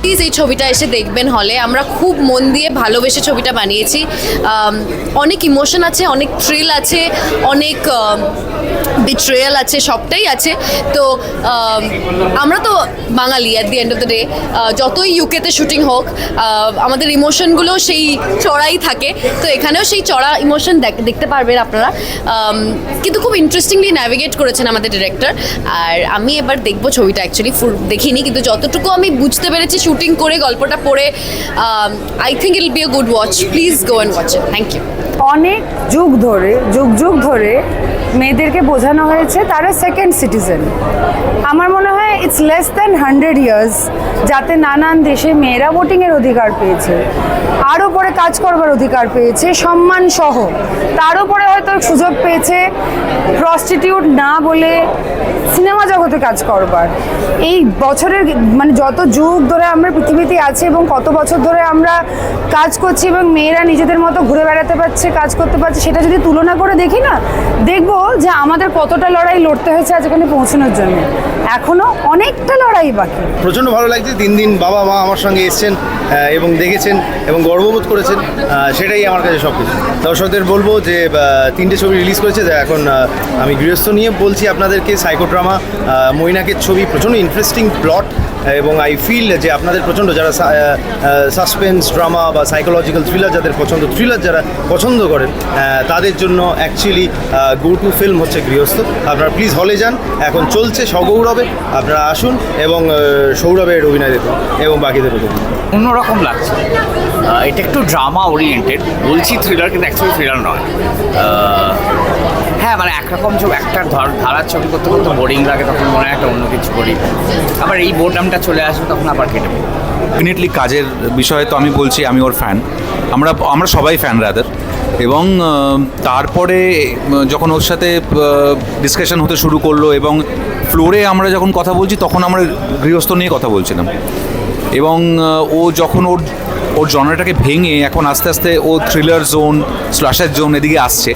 Please এই ছবিটা এসে দেখবেন হলে আমরা খুব মন দিয়ে ভালোবেসে ছবিটা বানিয়েছি। অনেক ইমোশন আছে, অনেক থ্রিল আছে, অনেক বিট্রেয়াল আছে, সবটাই আছে। তো আমরা তো Bangali at the end of the day যতই ইউকেতে শুটিং হোক আমাদের ইমোশনগুলো সেই চড়াই থাকে। তো এখানেও সেই চড়া ইমোশন দেখতে পারবেন আপনারা। কিন্তু খুব ইন্টারেস্টিংলি ন্যাভিগেট করেছেন আমাদের ডিরেক্টর আর আমি এবার দেখব ছবিটা অ্যাকচুয়ালি দেখিনি, কিন্তু যতটুকু আমি বুঝতে পেরেছি শুটিং করে গল্পটা পড়ে I think I'll be a good watch please go and watch thank you অনেক যুগ ধরে, যুগ যুগ ধরে মেয়েদেরকে বোঝানো হয়েছে তারা সেকেন্ড সিটিজেন আমার মনে হয় it's less than hundred years যাতে নানান দেশে মেয়েরা ভোটিংয়ের অধিকার পেয়েছে। আরও পরে কাজ করবার অধিকার পেয়েছে সম্মান সহ তার উপরে হয়তো সুযোগ পেয়েছে প্রস্টিটিউট না বলে সিনেমা জগতে কাজ করবার। এই বছরের মানে যত যুগ ধরে আমরা পৃথিবীতে আছি এবং কত বছর ধরে আমরা কাজ করছি এবং মেয়েরা নিজেদের মতো ঘুরে বেড়াতে পারছে কাজ করতে পারছে সেটা যদি তুলনা করে দেখি না দেখব যে আমাদের কতটা লড়াই লড়তে হয়েছে আজ এখানে পৌঁছানোর জন্য। এখনও অনেকটা লড়াই বাকি। প্রচণ্ড ভালো লাগছে দিন দিন বাবা মা আমার সঙ্গে এসছেন এবং দেখেছেন এবং গর্ববোধ করেছেন সেটাই আমার কাছে সব কিছু দর্শকদের বলব যে আহ, তিনটে ছবি রিলিজ করেছে, যা এখন আমি গৃহস্থ নিয়ে বলছি আপনাদেরকে সাইকোড্রামা মইনাকের ছবি, প্রচণ্ড ইন্টারেস্টিং প্লট এবং আই ফিল যে আপনাদের প্রচণ্ড যারা সাসপেন্স ড্রামা বা সাইকোলজিক্যাল থ্রিলার যাদের পছন্দ থ্রিলার যারা পছন্দ করেন তাদের জন্য অ্যাকচুয়ালি গো টু ফিল্ম হচ্ছে গৃহস্থ। আপনারা প্লিজ হলে যান। এখন চলছে সগৌরবে। আপনারা আসুন এবং সৌরভের অভিনয় দেখুন এবং বাকিদেরও দেখুন। অন্যরকম লাগছে। এটা একটু ড্রামা ওরিয়েন্টেড বলছি থ্রিলার কিন্তু অ্যাকচুয়ালি থ্রিলার নয়। হ্যাঁ মানে একরকম ছবি একটা ধর, ধারার ছবি করতে করতে বোরিং লাগে, তখন মনে হয় একটা অন্য কিছু করি। আবার এই বোর্ডামটা চলে আসবে, তখন আবার কেটে। ডেফিনেটলি কাজের বিষয়ে তো আমি বলছি, আমি ওর ফ্যান আমরা আমরা সবাই ফ্যান রাদার এবং তারপরে যখন ওর সাথে ডিসকাশন হতে শুরু করল এবং ফ্লোরে আমরা যখন কথা বলছি, তখন আমরা গৃহস্থ নিয়ে কথা বলছিলাম। এবং ও যখন ওর ওর জনরাটাকে ভেঙে এখন আস্তে আস্তে ও থ্রিলার জোন স্ল্যাশার জোন এদিকে আসছে।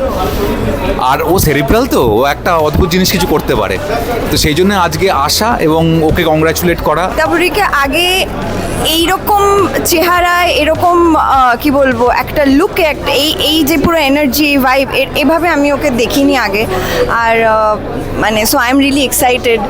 আর ও সেরিব্রাল তো, ও একটা অদ্ভুত জিনিস কিছু করতে পারে। তো সেই জন্য আজকে আসা এবং ওকে কংগ্রাচুলেট করা। তারপরে আগে এইরকম চেহারায়, এরকম কি বলব, একটা লুকে একটা এই এই যে পুরো এনার্জি ভাইব এভাবে আমি ওকে দেখিনি আগে। আর মানে so I am really excited